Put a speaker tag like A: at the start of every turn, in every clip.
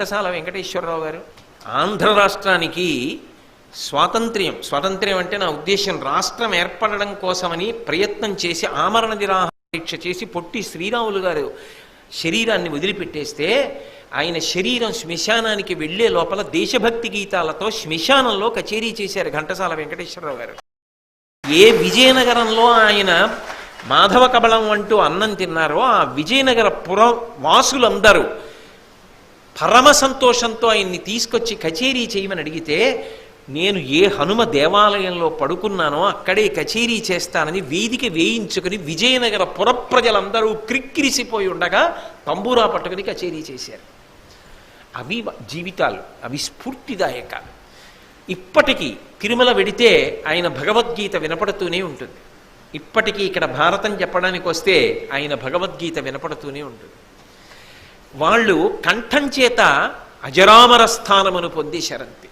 A: ఘంటసాల వెంకటేశ్వరరావు గారు. ఆంధ్ర రాష్ట్రానికి స్వాతంత్ర్యం. స్వాతంత్ర్యం అంటే నా ఉద్దేశం రాష్ట్రం ఏర్పడడం కోసమని ప్రయత్నం చేసి ఆమరణ నిరాహార దీక్ష చేసి పొట్టి శ్రీరాములు గారు శరీరాన్ని వదిలిపెట్టేస్తే ఆయన శరీరం శ్మశానానికి వెళ్ళే లోపల దేశభక్తి గీతాలతో శ్మశానంలో కచేరీ చేశారు ఘంటసాల వెంకటేశ్వరరావు గారు. ఏ విజయనగరంలో ఆయన మాధవ కబళం అంటూ అన్నం తిన్నారో ఆ విజయనగర పుర వాసులందరూ పరమ సంతోషంతో ఆయన్ని తీసుకొచ్చి కచేరీ చేయమని అడిగితే నేను ఏ హనుమ దేవాలయంలో పడుకున్నానో అక్కడే కచేరీ చేస్తానని వేదిక వేయించుకుని విజయనగర పురప్రజలందరూ క్రిక్కిరిసిపోయి ఉండగా తంబూరా పట్టుకుని కచేరీ చేశారు. అవి జీవితాలు అవి స్ఫూర్తిదాయకాలు. ఇప్పటికీ తిరుమల వెడితే ఆయన భగవద్గీత వినపడుతూనే ఉంటుంది. ఇప్పటికీ ఇక్కడ భారతం చెప్పడానికి వస్తే ఆయన భగవద్గీత వినపడుతూనే ఉంటుంది. వాళ్ళు కంఠం చేత అజరామర స్థానమును పొంది శరంతి.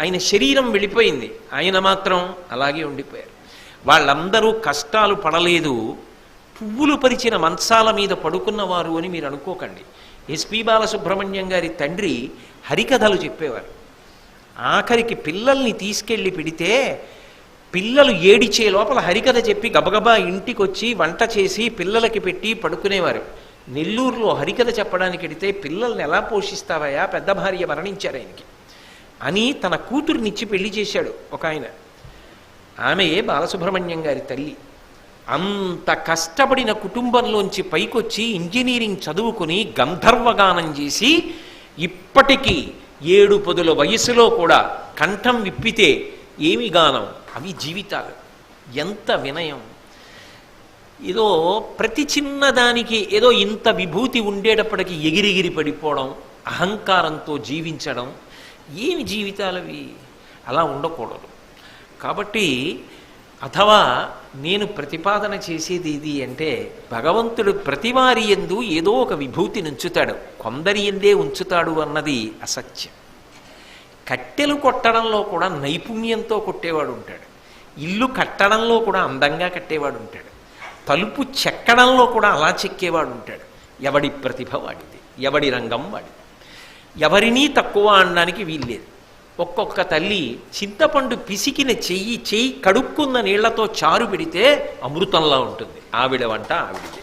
A: ఆయన శరీరం వెళ్ళిపోయింది. ఆయన మాత్రం అలాగే ఉండిపోయారు. వాళ్ళందరూ కష్టాలు పడలేదు. పువ్వులు పరిచిన మంచాల మీద పడుకున్నవారు అని మీరు అనుకోకండి. ఎస్పి బాలసుబ్రహ్మణ్యం గారి తండ్రి హరికథలు చెప్పేవారు. ఆఖరికి పిల్లల్ని తీసుకెళ్ళి పెడితే పిల్లలు ఏడిచే లోపల హరికథ చెప్పి గబగబా ఇంటికొచ్చి వంట చేసి పిల్లలకి పెట్టి పడుకునేవారు. నెల్లూరులో హరికథ చెప్పడానికి వెడితే పిల్లల్ని ఎలా పోషిస్తావయా పెద్ద భార్య మరణించారు ఆయనకి. అని తన కూతురునిచ్చి పెళ్ళి చేశాడు ఒక ఆయన. ఆమె బాలసుబ్రహ్మణ్యం గారి తల్లి. అంత కష్టపడిన కుటుంబంలోంచి పైకొచ్చి ఇంజనీరింగ్ చదువుకుని గంధర్వగానం చేసి ఇప్పటికీ ఏడు పదుల వయసులో కూడా కంఠం విప్పితే ఏమి గానం? అవి జీవితాలు. ఎంత వినయం. ఏదో ప్రతి చిన్నదానికి ఏదో ఇంత విభూతి ఉండేటప్పటికి ఎగిరిగిరి పడిపోవడం అహంకారంతో జీవించడం ఏమి జీవితాలవి? అలా ఉండకూడదు. కాబట్టి అథవా నేను ప్రతిపాదన చేసేది ఇది అంటే భగవంతుడు ప్రతివారి ఎందు ఏదో ఒక విభూతిని ఉంచుతాడు. కొందరి ఎందే ఉంచుతాడు అన్నది అసత్యం. కట్టెలు కొట్టడంలో కూడా నైపుణ్యంతో కొట్టేవాడు ఉంటాడు. ఇల్లు కట్టడంలో కూడా అందంగా కట్టేవాడు ఉంటాడు. తలుపు చెక్కడంలో కూడా అలా చెక్కేవాడు ఉంటాడు ఎవడి ప్రతిభ వాడిది? ఎవడి రంగం వాడిది? ఎవరినీ తక్కువ అనడానికి వీల్లేదు. ఒక్కొక్క తల్లి చింతపండు పిసికిన చెయ్యి చెయ్యి కడుక్కున్న నీళ్ళతో చారు పెడితే అమృతంలా ఉంటుంది. ఆవిడ వంట ఆవిడదే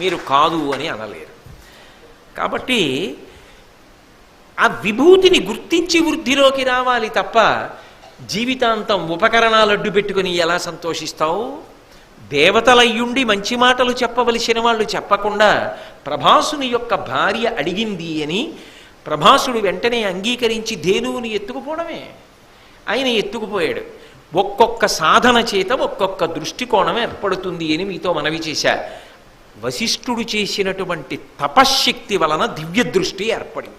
A: మీరు కాదు అని అనలేరు. కాబట్టి ఆ విభూతిని గుర్తించి వృద్ధిలోకి రావాలి తప్ప జీవితాంతం ఉపకరణాలు అడ్డు పెట్టుకుని ఎలా సంతోషిస్తావు? దేవతలయ్యుండి మంచి మాటలు చెప్పవలసిన వాళ్ళు చెప్పకుండా ప్రభాసుని యొక్క భార్య అడిగింది అని ప్రభాసుడు వెంటనే అంగీకరించి ధేనువుని ఎత్తుకుపోవడమే. ఆయన ఎత్తుకుపోయాడు. ఒక్కొక్క సాధన చేత ఒక్కొక్క దృష్టికోణం ఏర్పడుతుంది అని మీతో మనవి చేశా. వశిష్ఠుడు చేసినటువంటి తపశ్శక్తి వలన దివ్య దృష్టి ఏర్పడింది.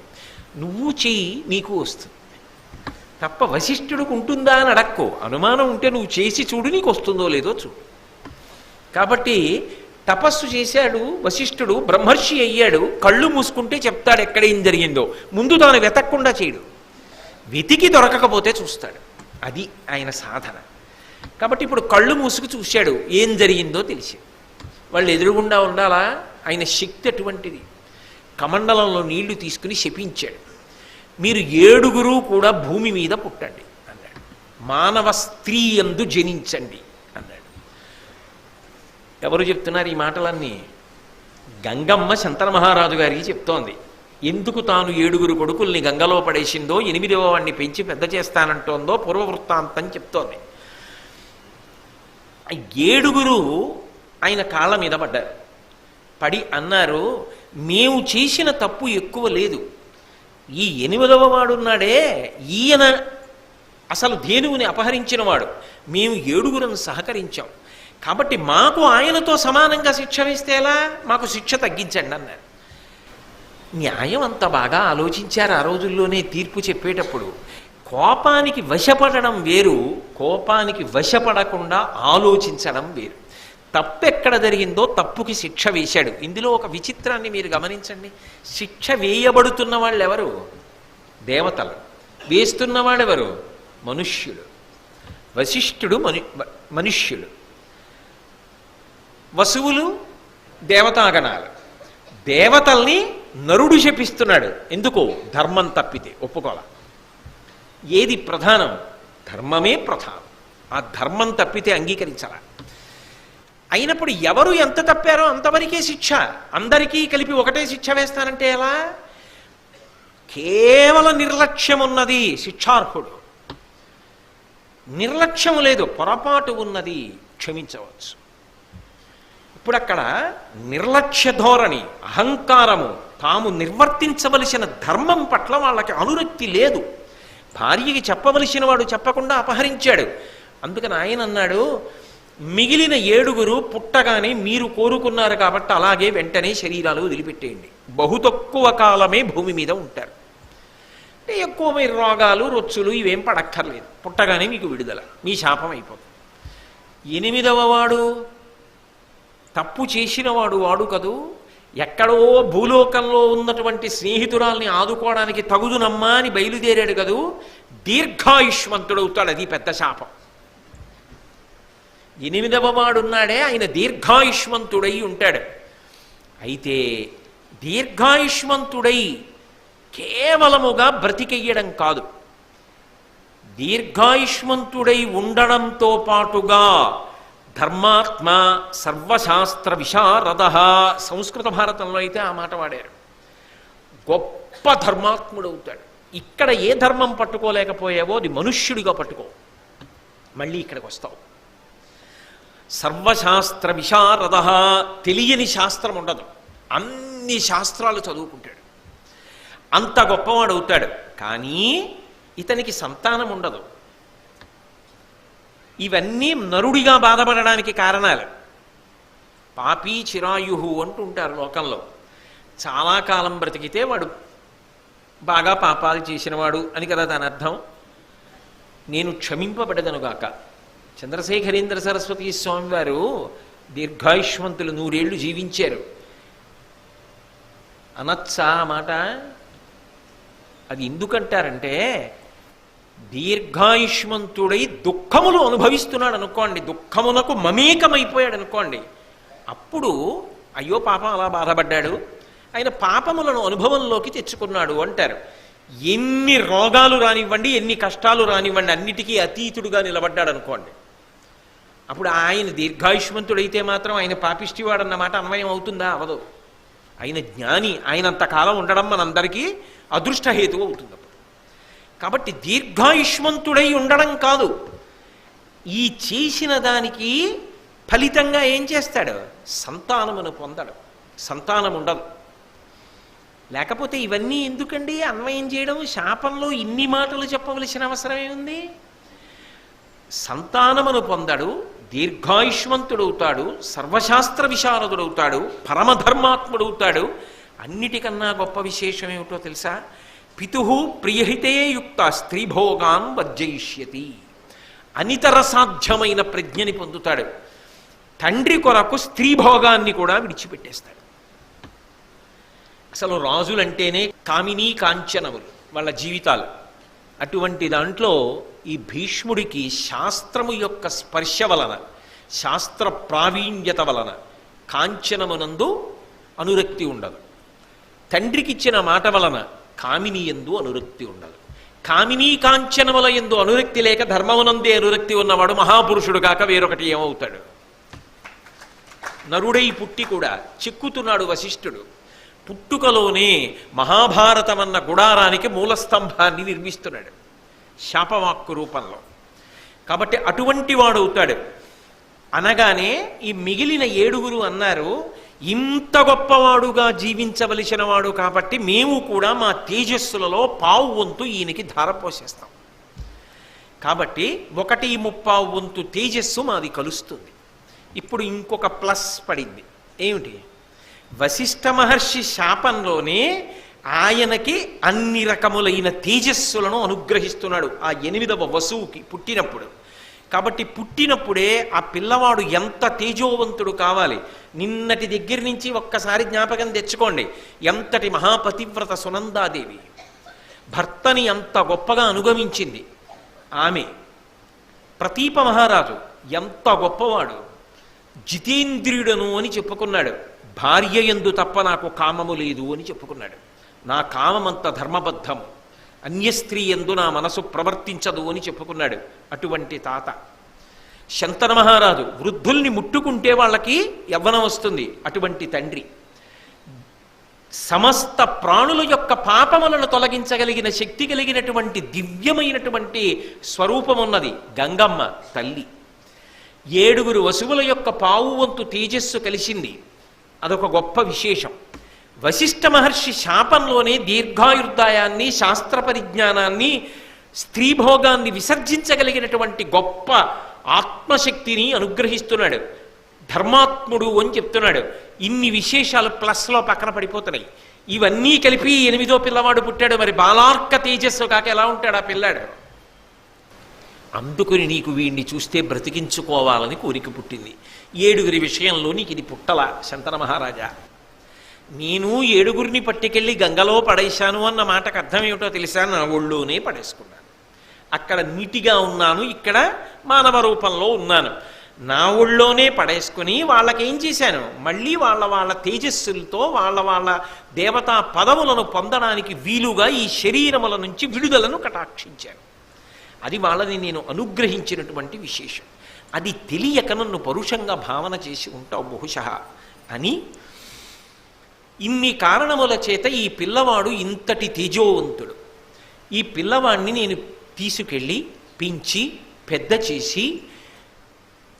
A: నువ్వు చెయ్యి నీకు వస్తుంది. తప్ప వశిష్ఠుడికి ఉంటుందా అని అడక్కో. అనుమానం ఉంటే నువ్వు చేసి చూడు నీకు వస్తుందో లేదో చూడు. కాబట్టి తపస్సు చేశాడు వశిష్ఠుడు బ్రహ్మర్షి అయ్యాడు కళ్ళు మూసుకుంటే చెప్తాడు ఎక్కడ ఏం జరిగిందో. ముందు తాను వెతక్కుండా చేయడు. వెతికి దొరకకపోతే చూస్తాడు. అది ఆయన సాధన. కాబట్టి ఇప్పుడు కళ్ళు మూసుకు చూశాడు ఏం జరిగిందో తెలిసి. వాళ్ళు ఎదురుగుండా ఉండాలా? ఆయన శక్తి అటువంటిది. కమండలంలో నీళ్ళు తీసుకుని శపించాడు. మీరు ఏడుగురు కూడా భూమి మీద పుట్టండి అన్నాడు. మానవ స్త్రీ ఎందు జనించండి. ఎవరు చెప్తున్నారు ఈ మాటలన్నీ? గంగమ్మ శంతన మహారాజు గారికి చెప్తోంది. ఎందుకు తాను ఏడుగురు కొడుకుల్ని గంగలో పడేసిందో ఎనిమిదవ వాడిని పెంచి పెద్ద చేస్తానంటోందో పూర్వవృత్తాంతం చెప్తోంది. ఏడుగురు ఆయన కాళ్ళ మీద పడ్డారు. పడి అన్నారు మేము చేసిన తప్పు ఎక్కువ లేదు. ఈ ఎనిమిదవ వాడున్నాడే ఈయన అసలు ధేనువుని అపహరించినవాడు. మేము ఏడుగురం సహకరించాం. కాబట్టి మాకు ఆయనతో సమానంగా శిక్ష వేస్తే ఎలా? మాకు శిక్ష తగ్గించండి అన్నారు. న్యాయం అంత బాగా ఆలోచించారు ఆ రోజుల్లోనే తీర్పు చెప్పేటప్పుడు. కోపానికి వశపడడం వేరు కోపానికి వశపడకుండా ఆలోచించడం వేరు. తప్పు ఎక్కడ జరిగిందో తప్పుకి శిక్ష వేశాడు. ఇందులో ఒక విచిత్రాన్ని మీరు గమనించండి. శిక్ష వేయబడుతున్న వాళ్ళు ఎవరు దేవతలు. వేస్తున్న వాళ్ళెవరు? మనుష్యుడు వశిష్ఠుడు మను మనుష్యుడు వసువులు దేవతాగణాలు. దేవతల్ని నరుడు శపిస్తున్నాడు. ఎందుకు? ధర్మం తప్పితే. ఒప్పుకోల ఏది ప్రధానం? ధర్మమే ప్రధానం. ఆ ధర్మం తప్పితే అంగీకరించాల? అయినప్పుడు ఎవరు ఎంత తప్పారో అంతవరకే శిక్ష. అందరికీ కలిపి ఒకటే శిక్ష వేస్తానంటే ఎలా? కేవలం నిర్లక్ష్యం ఉన్నది శిక్షార్హుడు. నిర్లక్ష్యం లేదు పొరపాటు ఉన్నది క్షమించవచ్చు. ఇప్పుడు అక్కడ నిర్లక్ష్య ధోరణి అహంకారము తాము నిర్వర్తించవలసిన ధర్మం పట్ల వాళ్ళకి అనురక్తి లేదు. భార్యకి చెప్పవలసిన వాడు చెప్పకుండా అపహరించాడు. అందుకని ఆయన అన్నాడు మిగిలిన ఏడుగురు పుట్టగానే మీరు కోరుకున్నారు కాబట్టి అలాగే వెంటనే శరీరాలు వదిలిపెట్టేయండి. బహు తక్కువ కాలమే భూమి మీద ఉంటారు. అంటే ఎక్కువ మీరు రోగాలు రొచ్చులు ఇవేం పడక్కర్లేదు. పుట్టగానే మీకు విడుదల. మీ శాపం అయిపోతుంది. ఎనిమిదవ వాడు తప్పు చేసిన వాడు వాడు కదూ? ఎక్కడో భూలోకంలో ఉన్నటువంటి స్నేహితురాల్ని ఆదుకోవడానికి తగుదునమ్మా అని బయలుదేరాడు కదూ? దీర్ఘాయుష్మంతుడవుతాడు అది పెద్ద శాపం. ఎనిమిదవ వాడున్నాడే ఆయన దీర్ఘాయుష్మంతుడై ఉంటాడు. అయితే దీర్ఘాయుష్మంతుడై కేవలముగా బ్రతికెయ్యడం కాదు. దీర్ఘాయుష్మంతుడై ఉండడంతో పాటుగా ధర్మాత్మ సర్వశాస్త్ర విశారద సంస్కృత భారతంలో అయితే ఆ మాట వాడారు. గొప్ప ధర్మాత్ముడు అవుతాడు ఇక్కడ ఏ ధర్మం పట్టుకోలేకపోయావో అది మనుష్యుడిగా పట్టుకో. మళ్ళీ ఇక్కడికి వస్తావు. సర్వశాస్త్ర విశారద తెలియని శాస్త్రం ఉండదు. అన్ని శాస్త్రాలు చదువుకుంటాడు. అంత గొప్పవాడు అవుతాడు కానీ ఇతనికి సంతానం ఉండదు. ఇవన్నీ నరుడిగా బాధపడడానికి కారణాలు. పాపి చిరాయుహు అంటుంటారు లోకంలో. చాలా కాలం బ్రతికితే వాడు బాగా పాపాలు చేసినవాడు అని కదా దాని అర్థం. నేను క్షమింపబడదనుగాక చంద్రశేఖరేంద్ర సరస్వతి స్వామి వారు దీర్ఘాయుష్మంతులు నూరేళ్ళు జీవించారు. అనొచ్చా మాట. అది ఎందుకంటారంటే దీర్ఘాయుష్మంతుడై దుఃఖములు అనుభవిస్తున్నాడు అనుకోండి దుఃఖమునకు మమేకమైపోయాడు అనుకోండి అప్పుడు అయ్యో పాపం అలా బాధపడ్డాడు ఆయన పాపములను అనుభవంలోకి తెచ్చుకున్నాడు అంటారు. ఎన్ని రోగాలు రానివ్వండి ఎన్ని కష్టాలు రానివ్వండి అన్నిటికీ అతీతుడుగా నిలబడ్డాడు అనుకోండి అప్పుడు ఆయన దీర్ఘాయుష్మంతుడైతే మాత్రం ఆయన పాపిష్టివాడన్నమాట అన్వయం అవుతుందా అవదు. ఆయన జ్ఞాని ఆయనంత కాలం ఉండడం మనందరికీ అదృష్టహేతువు అవుతుంది కాబట్టి దీర్ఘాయుష్మంతుడై ఉండడం కాదు. ఈ చేసిన దానికి ఫలితంగా ఏం చేస్తాడు? సంతానమును పొందడు. సంతానం ఉండదు. లేకపోతే ఇవన్నీ ఎందుకండి? అన్వయం చేయడం? శాపంలో ఇన్ని మాటలు చెప్పవలసిన అవసరం ఏముంది? సంతానమును పొందడు దీర్ఘాయుష్మంతుడవుతాడు సర్వశాస్త్ర విశారదుడవుతాడు పరమధర్మాత్ముడవుతాడు. అన్నిటికన్నా గొప్ప విశేషం ఏమిటో తెలుసా? పితు ప్రియహితే యుక్త స్త్రీభోగాన్ వర్జయిష్యతి అనితర సాధ్యమైన ప్రజ్ఞని పొందుతాడు. తండ్రి కొరకు స్త్రీభోగాన్ని కూడా విడిచిపెట్టేస్తాడు. అసలు రాజులంటేనే కామినీ కాంచనములు వాళ్ళ జీవితాలు. అటువంటి దాంట్లో ఈ భీష్ముడికి శాస్త్రము యొక్క స్పర్శ వలన శాస్త్ర ప్రావీణ్యత వలన కాంచనమునందు అనురక్తి ఉండదు. తండ్రికిచ్చిన మాట వలన కామిని ఎందు అనురక్తి ఉండదు కామినీ కాంచనముల ఎందు అనురక్తి లేక ధర్మమునందే అనురక్తి ఉన్నవాడు మహాపురుషుడు కాక వేరొకటి ఏమవుతాడు? నరుడై పుట్టి కూడా చిక్కుతున్నాడు వశిష్ఠుడు. పుట్టుకలోనే మహాభారతమన్న గుడారానికి మూలస్తంభాన్ని నిర్మిస్తున్నాడు. శాపవాక్కు రూపంలో. కాబట్టి అటువంటి వాడు అవుతాడు అనగానే ఈ మిగిలిన ఏడుగురు అన్నారు ఇంత గొప్పవాడుగా జీవించవలసిన వాడు కాబట్టి మేము కూడా మా తేజస్సులలో పావు వంతు ఈయనకి ధారపోసేస్తాం కాబట్టి ఒకటి ముప్పావు వంతు తేజస్సు మాది కలుస్తుంది. ఇప్పుడు ఇంకొక ప్లస్ పడింది. ఏమిటి? వశిష్ఠ మహర్షి శాపంలోనే ఆయనకి అన్ని రకములైన తేజస్సులను అనుగ్రహిస్తున్నాడు. ఆ ఎనిమిదవ వసువుకి పుట్టినప్పుడు. కాబట్టి పుట్టినప్పుడే ఆ పిల్లవాడు ఎంత తేజోవంతుడు కావాలి. నిన్నటి దగ్గర నుంచి ఒక్కసారి జ్ఞాపకం తెచ్చుకోండి. ఎంతటి మహాపతివ్రత సునందాదేవి. భర్తని ఎంత గొప్పగా అనుగమించింది. ఆమె ప్రతీప మహారాజు ఎంత గొప్పవాడు. జితేంద్రియుడను అని చెప్పుకున్నాడు. భార్య ఎందు తప్ప నాకు కామము లేదు అని చెప్పుకున్నాడు. నా కామమంత ధర్మబద్ధం అన్యస్త్రీ ఎందు నా మనసు ప్రవర్తించదు అని చెప్పుకున్నాడు అటువంటి తాత. శంతన మహారాజు వృద్ధుల్ని ముట్టుకుంటే వాళ్ళకి యవ్వనం వస్తుంది అటువంటి తండ్రి. సమస్త ప్రాణుల యొక్క పాపములను తొలగించగలిగిన శక్తి కలిగినటువంటి దివ్యమైనటువంటి స్వరూపమున్నది గంగమ్మ తల్లి. ఏడుగురు వసువుల యొక్క పావు వంతు తేజస్సు కలిసింది. అదొక గొప్ప విశేషం. వశిష్ఠ మహర్షి శాపంలోనే దీర్ఘాయుర్దాయాన్ని శాస్త్ర పరిజ్ఞానాన్ని స్త్రీభోగాన్ని విసర్జించగలిగినటువంటి గొప్ప ఆత్మశక్తిని అనుగ్రహిస్తున్నాడు. ధర్మాత్ముడు అని చెప్తున్నాడు. ఇన్ని విశేషాలు ప్లస్లో పక్కన పడిపోతున్నాయి. ఇవన్నీ కలిపి ఎనిమిదో పిల్లవాడు పుట్టాడు. మరి బాలార్క తేజస్సు కాక ఎలా ఉంటాడు ఆ పిల్లాడు? అందుకుని నీకు వీడిని చూస్తే బ్రతికించుకోవాలని కోరిక పుట్టింది. ఏడుగురి విషయంలో నీకు ఇది పుట్టల శంతన మహారాజా. నేను ఏడుగురిని పట్టుకెళ్ళి గంగలో పడేశాను అన్న మాటకు అర్థం ఏమిటో తెలుసా? నా ఒళ్ళోనే పడేసుకున్నాను. అక్కడ నీటిగా ఉన్నాను ఇక్కడ మానవ రూపంలో ఉన్నాను. నా ఒళ్ళోనే పడేసుకుని వాళ్ళకేం చేశాను? మళ్ళీ వాళ్ళ వాళ్ళ తేజస్సులతో వాళ్ళ వాళ్ళ దేవతా పదవులను పొందడానికి వీలుగా ఈ శరీరముల నుంచి విడుదలను కటాక్షించాను. అది వాళ్ళని నేను అనుగ్రహించినటువంటి విశేషం. అది తెలియక నన్ను పరుషంగా భావన చేసి ఉంటావు బహుశ. అని ఇన్ని కారణముల చేత ఈ పిల్లవాడు ఇంతటి తేజోవంతుడు. ఈ పిల్లవాడిని నేను తీసుకెళ్ళి పెంచి పెద్ద చేసి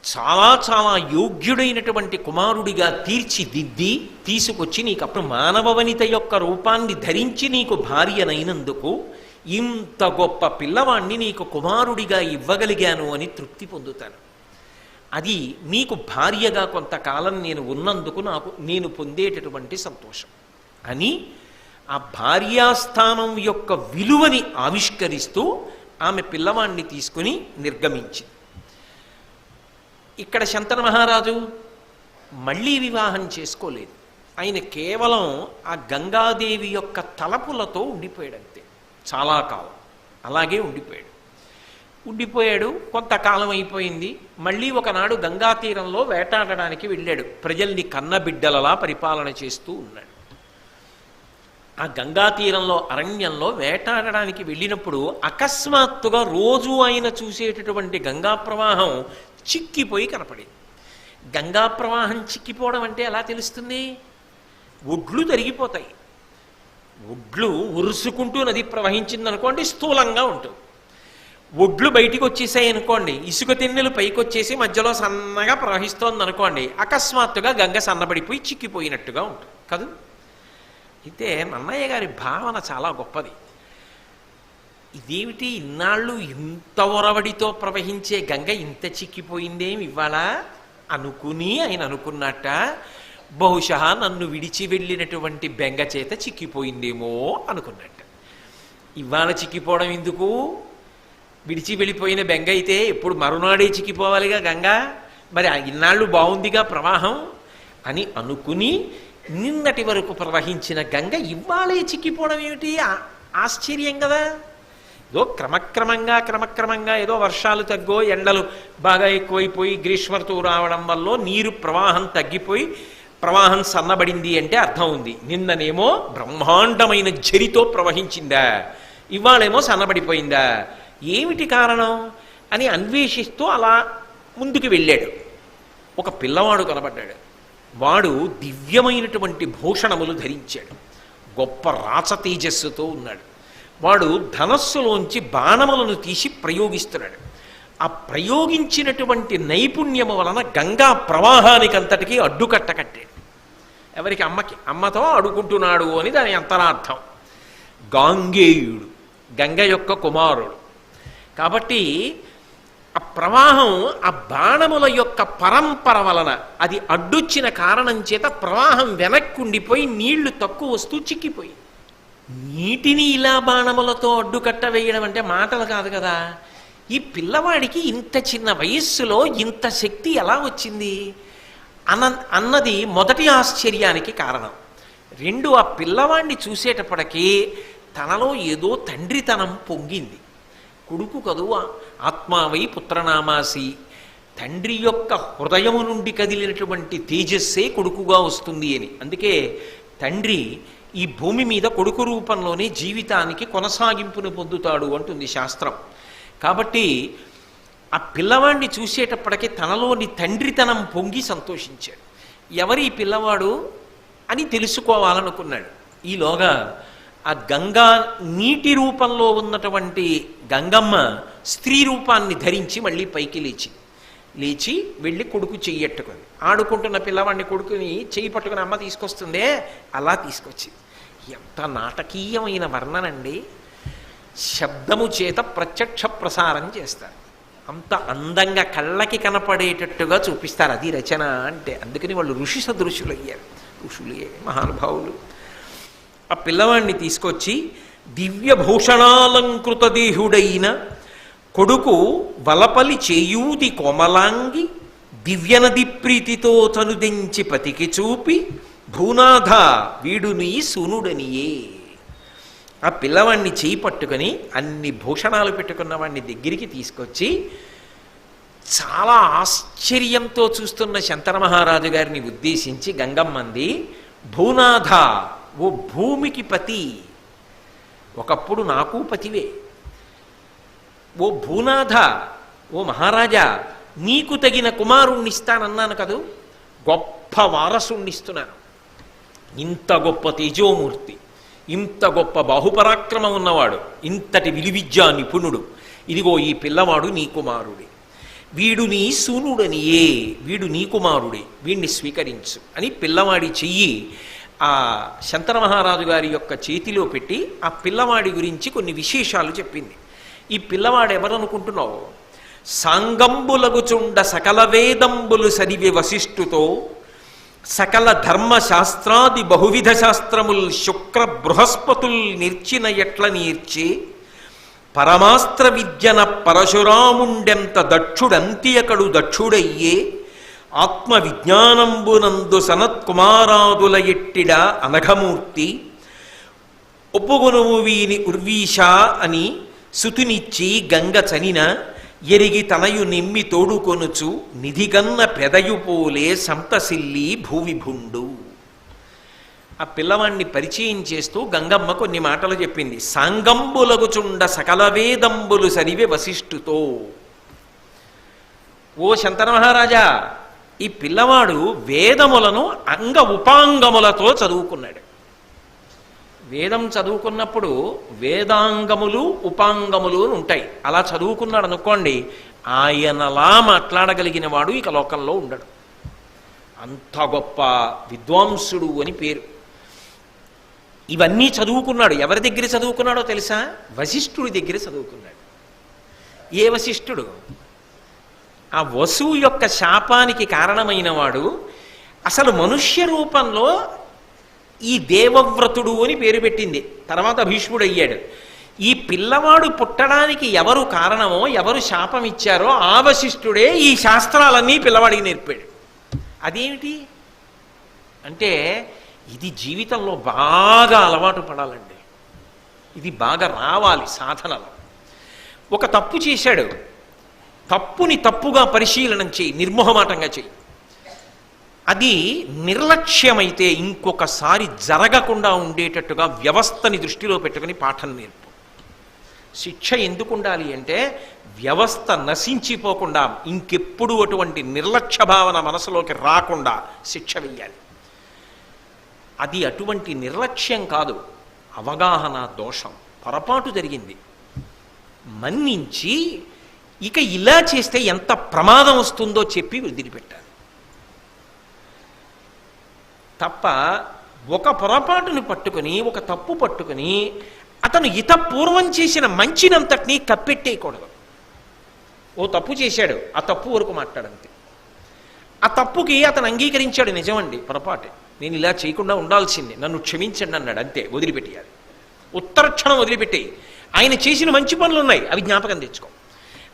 A: చాలా చాలా యోగ్యుడైనటువంటి కుమారుడిగా తీర్చిదిద్ది తీసుకొచ్చి నీకు అప్పుడు మానవ వనిత యొక్క రూపాన్ని ధరించి నీకు భార్యనైనందుకు ఇంత గొప్ప పిల్లవాణ్ణి నీకు కుమారుడిగా ఇవ్వగలిగాను అని తృప్తి పొందుతాను. అది నీకు భార్యగా కొంతకాలం నేను ఉన్నందుకు నాకు నేను పొందేటటువంటి సంతోషం. అని ఆ భార్యాస్థానం యొక్క విలువని ఆవిష్కరిస్తూ ఆమె పిల్లవాణ్ణి తీసుకుని నిర్గమించింది. ఇక్కడ శంతన మహారాజు మళ్ళీ వివాహం చేసుకోలేదు. ఆయన కేవలం ఆ గంగాదేవి యొక్క తలపులతో ఉండిపోయాడు అంతే చాలా కాలం. అలాగే ఉండిపోయాడు. ఉండిపోయాడు కొంతకాలం అయిపోయింది. మళ్ళీ ఒకనాడు గంగా తీరంలో వేటాడడానికి వెళ్ళాడు. ప్రజల్ని కన్నబిడ్డలలా పరిపాలన చేస్తూ ఉన్నాడు. ఆ గంగా తీరంలో అరణ్యంలో వేటాడడానికి వెళ్ళినప్పుడు అకస్మాత్తుగా రోజు ఆయన చూసేటటువంటి గంగా ప్రవాహం చిక్కిపోయి కనపడింది. గంగా ప్రవాహం చిక్కిపోవడం అంటే ఎలా తెలుస్తుంది? ఒడ్లు తరిగిపోతాయి. ఒడ్లు ఉరుసుకుంటూ నది ప్రవహించిందనుకోండి స్థూలంగా ఉంటుంది. ఒడ్లు బయటికి వచ్చేసాయి అనుకోండి ఇసుక తిన్నెలు పైకి వచ్చేసి మధ్యలో సన్నగా ప్రవహిస్తోంది అనుకోండి అకస్మాత్తుగా గంగ సన్నబడిపోయి చిక్కిపోయినట్టుగా ఉంటుంది. కదూ? అయితే నన్నయ్య గారి భావన చాలా గొప్పది. ఇదేమిటి? ఇన్నాళ్ళు ఇంత ఒరవడితో ప్రవహించే గంగ ఇంత చిక్కిపోయిందేమి ఇవాళ అనుకుని ఆయన అనుకున్నట్ట బహుశా నన్ను విడిచి వెళ్ళినటువంటి బెంగ చేత చిక్కిపోయిందేమో అనుకున్నట్ట. ఇవాళ చిక్కిపోవడం ఎందుకు? విడిచి వెళ్ళిపోయిన బెంగ అయితే ఎప్పుడు మరునాడే చిక్కిపోవాలిగా గంగ. మరి ఇన్నాళ్ళు బాగుందిగా ప్రవాహం అని అనుకుని నిన్నటి వరకు ప్రవహించిన గంగ ఇవాళే చిక్కిపోవడం ఏమిటి? ఆశ్చర్యం కదా. ఏదో క్రమక్రమంగా క్రమక్రమంగా ఏదో వర్షాలు తగ్గో ఎండలు బాగా ఎక్కువైపోయి గ్రీష్మ రావడం వల్ల నీరు ప్రవాహం తగ్గిపోయి ప్రవాహం సన్నబడింది అంటే అర్థం ఉంది. నిన్ననేమో బ్రహ్మాండమైన జరితో ప్రవహించిందా? ఇవాళేమో సన్నబడిపోయిందా? ఏమిటి కారణం అని అన్వేషిస్తూ అలా ముందుకు వెళ్ళాడు. ఒక పిల్లవాడు కనబడ్డాడు. వాడు దివ్యమైనటువంటి భూషణములు ధరించాడు. గొప్ప రాచ తేజస్సుతో ఉన్నాడు. వాడు ధనస్సులోంచి బాణములను తీసి ప్రయోగిస్తున్నాడు. ఆ ప్రయోగించినటువంటి నైపుణ్యము వలన గంగా ప్రవాహానికంతటికీ అడ్డుకట్ట కట్టాడు. ఎవరికి? అమ్మకి. అమ్మతో అడుగుంటున్నాడు అని దాని అంతరార్థం. గాంగేయుడు గంగ యొక్క కుమారుడు. కాబట్టి ఆ ప్రవాహం ఆ బాణముల యొక్క పరంపర వలన అది అడ్డొచ్చిన కారణం చేత ప్రవాహం వెనక్కి ఉండిపోయి నీళ్ళు తక్కువ వస్తూ చిక్కిపోయి నీటిని ఇలా బాణములతో అడ్డుకట్ట వేయడం అంటే మాటలు కాదు కదా. ఈ పిల్లవాడికి ఇంత చిన్న వయస్సులో ఇంత శక్తి ఎలా వచ్చింది? అన అన్నది మొదటి ఆశ్చర్యానికి కారణం. రెండు ఆ పిల్లవాడిని చూసేటప్పటికీ తనలో ఏదో తండ్రితనం పొంగింది. కొడుకు కదువ ఆత్మావై పుత్రనామాసి. తండ్రి యొక్క హృదయము నుండి కదిలినటువంటి తేజస్సే కొడుకుగా వస్తుంది అని. అందుకే తండ్రి ఈ భూమి మీద కొడుకు రూపంలోనే జీవితానికి కొనసాగింపును పొందుతాడు అంటుంది శాస్త్రం. కాబట్టి ఆ పిల్లవాడిని చూసేటప్పటికీ తనలోని తండ్రితనం పొంగి సంతోషించాడు. ఎవరి ఈ పిల్లవాడు అని తెలుసుకోవాలనుకున్నాడు. ఈలోగా ఆ గంగా నీటి రూపంలో ఉన్నటువంటి గంగమ్మ స్త్రీ రూపాన్ని ధరించి మళ్ళీ పైకి లేచి లేచి వెళ్ళి కొడుకు చెయ్యట్టుకుంది. ఆడుకుంటున్న పిల్లవాడిని కొడుకుని చెయ్యి పట్టుకుని అమ్మ తీసుకొస్తుందే అలా తీసుకొచ్చింది. ఎంత నాటకీయమైన వర్ణనండి. శబ్దము చేత ప్రత్యక్ష ప్రసారం చేస్తారు. అంత అందంగా కళ్ళకి కనపడేటట్టుగా చూపిస్తారు. అది రచన అంటే అందుకని వాళ్ళు ఋషి సదృశులు అయ్యారు ఋషులే మహానుభావులు. ఆ పిల్లవాడిని తీసుకొచ్చి దివ్య భూషణాలంకృత దేహుడైన కొడుకు వలపలి చేయూది కోమలాంగి దివ్యనది ప్రీతితో తనుదించి పతికి చూపి భూనాథ వీడు నీ సూనుడనియే ఆ పిల్లవాణ్ణి చేయి పట్టుకొని అన్ని భూషణాలు పెట్టుకున్న వాడిని దగ్గరికి తీసుకొచ్చి చాలా ఆశ్చర్యంతో చూస్తున్న శంకర మహారాజు గారిని ఉద్దేశించి గంగమ్మంది భూనాథ ఓ భూమికి పతి. ఒకప్పుడు నాకు పతివే. ఓ భూనాథ ఓ మహారాజా నీకు తగిన కుమారుణ్ణిస్తానన్నాను కదూ? గొప్ప వారసుణ్ణిస్తున్నాను. ఇంత గొప్ప తేజోమూర్తి ఇంత గొప్ప బాహుపరాక్రమం ఉన్నవాడు ఇంతటి విలువిద్యా నిపుణుడు. ఇదిగో ఈ పిల్లవాడు నీ కుమారుడే. వీడు నీ సూనుడనియే వీడు నీ కుమారుడే. వీణ్ణి స్వీకరించు అని పిల్లవాడి చెయ్యి ఆ శంతన మహారాజు గారి యొక్క చేతిలో పెట్టి ఆ పిల్లవాడి గురించి కొన్ని విశేషాలు చెప్పింది. ఈ పిల్లవాడు ఎవరనుకుంటున్నావు? సాంగంబులగుచుండ సకల వేదంబులు సరివి వశిష్ఠుతో సకల ధర్మ శాస్త్రాది బహువిధ శాస్త్రముల్ శుక్ర బృహస్పతుల్ నిర్చిన ఎట్ల నీర్చి పరమాస్త్ర విద్యన పరశురాముండెంత దక్షుడంతియకడు దక్షుడయ్యే ఆత్మ విజ్ఞానంబునందు సనత్కుమారాదుల ఎట్టిడ అనఘమూర్తి ఒప్పుగునువు వీని ఉర్వీష అని సుతునిచ్చి గంగ చనిన ఎరిగి తనయు నిమ్మి తోడుకొనుచు నిధిగన్న పెదయుపోలే సంతసిల్లి భూవిభుండు. ఆ పిల్లవాణ్ణి పరిచయం చేస్తూ గంగమ్మ కొన్ని మాటలు చెప్పింది. సాంగంబులగుచుండ సకల వేదంబులు సరివే వశిష్ఠుతో ఓ శంతన మహారాజా ఈ పిల్లవాడు వేదములను అంగ ఉపాంగములతో చదువుకున్నాడు. వేదం చదువుకున్నప్పుడు వేదాంగములు ఉపాంగములు అని ఉంటాయి. అలా చదువుకున్నాడు అనుకోండి ఆయనలా మాట్లాడగలిగిన వాడు ఇక లోకంలో ఉండడు. అంత గొప్ప విద్వాంసుడు అని పేరు. ఇవన్నీ చదువుకున్నాడు. ఎవరి దగ్గర చదువుకున్నాడో తెలుసా? వశిష్ఠుడి దగ్గర చదువుకున్నాడు. ఏ వశిష్ఠుడు? ఆ వసువు యొక్క శాపానికి కారణమైన వాడు అసలు మనుష్య రూపంలో ఈ దేవవ్రతుడు అని పేరు పెట్టింది. తర్వాత భీష్ముడు అయ్యాడు ఈ పిల్లవాడు పుట్టడానికి ఎవరు కారణమో ఎవరు శాపం ఇచ్చారో ఆవశిష్ఠుడే ఈ శాస్త్రాలన్నీ పిల్లవాడికి నేర్పాడు. అదేమిటి? అంటే ఇది జీవితంలో బాగా అలవాటు పడాలండి. ఇది బాగా రావాలి సాధనలో. ఒక తప్పు చేశాడు. తప్పుని తప్పుగా పరిశీలనం చేయి నిర్మోహమాటంగా చేయి. అది నిర్లక్ష్యమైతే ఇంకొకసారి జరగకుండా ఉండేటట్టుగా వ్యవస్థని దృష్టిలో పెట్టుకుని పాఠం నేర్పు. శిక్ష ఎందుకు ఉండాలి అంటే వ్యవస్థ నశించిపోకుండా ఇంకెప్పుడు అటువంటి నిర్లక్ష్య భావన మనసులోకి రాకుండా శిక్ష వెయ్యాలి. అది అటువంటి నిర్లక్ష్యం కాదు అవగాహన దోషం. పొరపాటు జరిగింది. మన్నించి ఇక ఇలా చేస్తే ఎంత ప్రమాదం వస్తుందో చెప్పి వదిలిపెట్టాలి. తప్ప ఒక పొరపాటుని పట్టుకుని ఒక తప్పు పట్టుకుని అతను ఇతపూర్వం చేసిన మంచినంతటినీ కప్పెట్టేయకూడదు. ఓ తప్పు చేశాడు ఆ తప్పు వరకు మాట్లాడంతే. ఆ తప్పుకి అతను అంగీకరించాడు నిజమండి పొరపాటే. నేను ఇలా చేయకుండా ఉండాల్సిందే నన్ను క్షమించండి అన్నాడు అంతే వదిలిపెట్టేయాలి. ఉత్తర క్షణం వదిలిపెట్టేయి. ఆయన చేసిన మంచి పనులు ఉన్నాయి అవి జ్ఞాపకం తెచ్చుకో.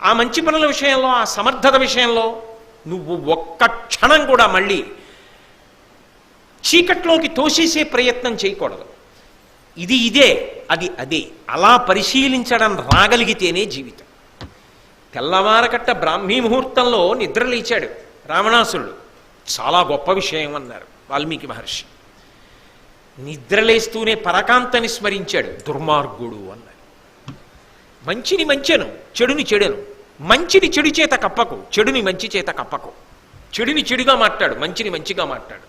A: ఆ మంచి పనుల విషయంలో ఆ సమర్థత విషయంలో నువ్వు ఒక్క క్షణం కూడా మళ్ళీ చీకట్లోకి తోసేసే ప్రయత్నం చేయకూడదు. ఇది ఇదే అది అదే. అలా పరిశీలించడం రాగలిగితేనే జీవితం. తెల్లవారకట్ట బ్రాహ్మీ ముహూర్తంలో నిద్ర లేచాడు రావణాసురుడు. చాలా గొప్ప విషయం అన్నారు వాల్మీకి మహర్షి. నిద్రలేస్తూనే పరకాంతని స్మరించాడు దుర్మార్గుడు అన్నాడు మంచిని మంచెను చెడుని చెడెను. మంచిని చెడు చేత కప్పకు చెడుని మంచి చేత కప్పకు. చెడుని చెడుగా మాట్లాడు మంచిని మంచిగా మాట్లాడు.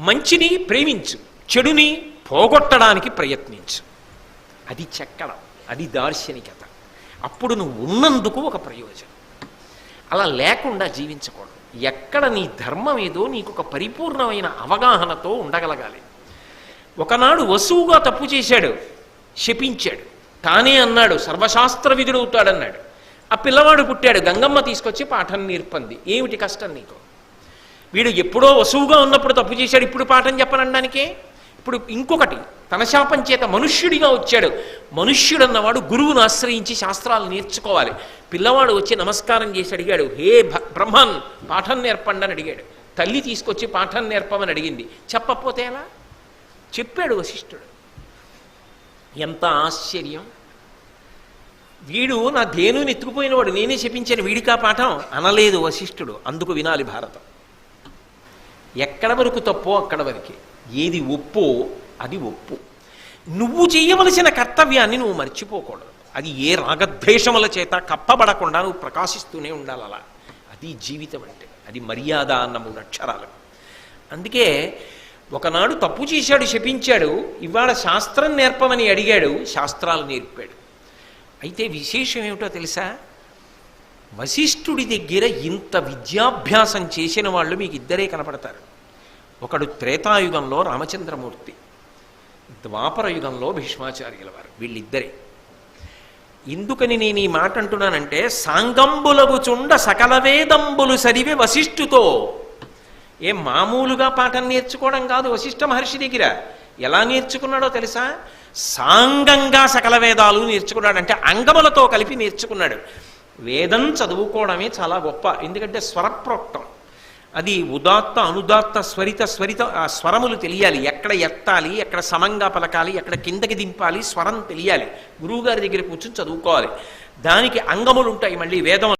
A: మంచిని ప్రేమించు చెడుని పోగొట్టడానికి ప్రయత్నించు. అది చెక్కడం అది దార్శనికత. అప్పుడు నువ్వు ఉన్నందుకు ఒక ప్రయోజనం. అలా లేకుండా జీవించకూడదు. ఎక్కడ నీ ధర్మం ఏదో నీకు ఒక పరిపూర్ణమైన అవగాహనతో ఉండగలగాలి. ఒకనాడు వసువుగా తప్పు చేశాడు శపించాడు. తానే అన్నాడు సర్వశాస్త్ర విధుడవుతాడన్నాడు ఆ పిల్లవాడు పుట్టాడు గంగమ్మ తీసుకొచ్చి పాఠం నేర్పంది. ఏమిటి కష్టం నీకు? వీడు ఎప్పుడో వసువుగా ఉన్నప్పుడు తప్పు చేశాడు ఇప్పుడు పాఠం చెప్పనడానికే ఇప్పుడు ఇంకొకటి తన శాపం చేత మనుష్యుడిగా వచ్చాడు. మనుష్యుడన్నవాడు గురువును ఆశ్రయించి శాస్త్రాలు నేర్చుకోవాలి. పిల్లవాడు వచ్చి నమస్కారం చేసి అడిగాడు హే బ్రహ్మన్ పాఠం నేర్పండి అని అడిగాడు. తల్లి తీసుకొచ్చి పాఠం నేర్పమని అడిగింది. చెప్పపోతే ఎలా? చెప్పాడు వశిష్ఠుడు. ఎంత ఆశ్చర్యం! వీడు నా ధేనుని ఎత్తుకుపోయినవాడు నేనే చెప్పించాను వీడికా పాఠం? అనలేదు వశిష్ఠుడు అందుకు వినాలి భారతం. ఎక్కడ వరకు తప్పో అక్కడ వరకే. ఏది ఒప్పో అది ఒప్పు. నువ్వు చేయవలసిన కర్తవ్యాన్ని నువ్వు మర్చిపోకూడదు. అది ఏ రాగద్వేషముల చేత కప్పబడకుండా నువ్వు ప్రకాశిస్తూనే ఉండాలి అలా. అది జీవితం అంటే అది మర్యాద అన్న మూడు అక్షరాలు అందుకే ఒకనాడు తప్పు చేశాడు శపించాడు ఇవాళ శాస్త్రం నేర్పమని అడిగాడు శాస్త్రాలు నేర్పాడు. అయితే విశేషం ఏమిటో తెలుసా? వశిష్ఠుడి దగ్గర ఇంత విద్యాభ్యాసం చేసిన వాళ్ళు మీకు ఇద్దరే కనపడతారు. ఒకడు త్రేతాయుగంలో రామచంద్రమూర్తి ద్వాపర యుగంలో భీష్మాచార్యుల వారు వీళ్ళిద్దరే. ఎందుకని నేను ఈ మాట అంటున్నానంటే సాంగంబులగు చుండ సకల వేదంబులు సరివే వశిష్ఠుతో. ఏం మామూలుగా పాఠం నేర్చుకోవడం కాదు వశిష్ఠ మహర్షి దగ్గర. ఎలా నేర్చుకున్నాడో తెలుసా? సాంగంగా సకల వేదాలు నేర్చుకున్నాడు అంటే అంగములతో కలిపి నేర్చుకున్నాడు. వేదం చదువుకోవడమే చాలా గొప్ప. ఎందుకంటే స్వరప్రోక్తం. అది ఉదాత్త అనుదాత్త స్వరిత స్వరిత స్వరములు తెలియాలి. ఎక్కడ ఎత్తాలి ఎక్కడ సమంగా పలకాలి ఎక్కడ కిందకి దింపాలి స్వరం తెలియాలి. గురువుగారి దగ్గర కూర్చొని చదువుకోవాలి. దానికి అంగములు ఉంటాయి మళ్ళీ వేదంలో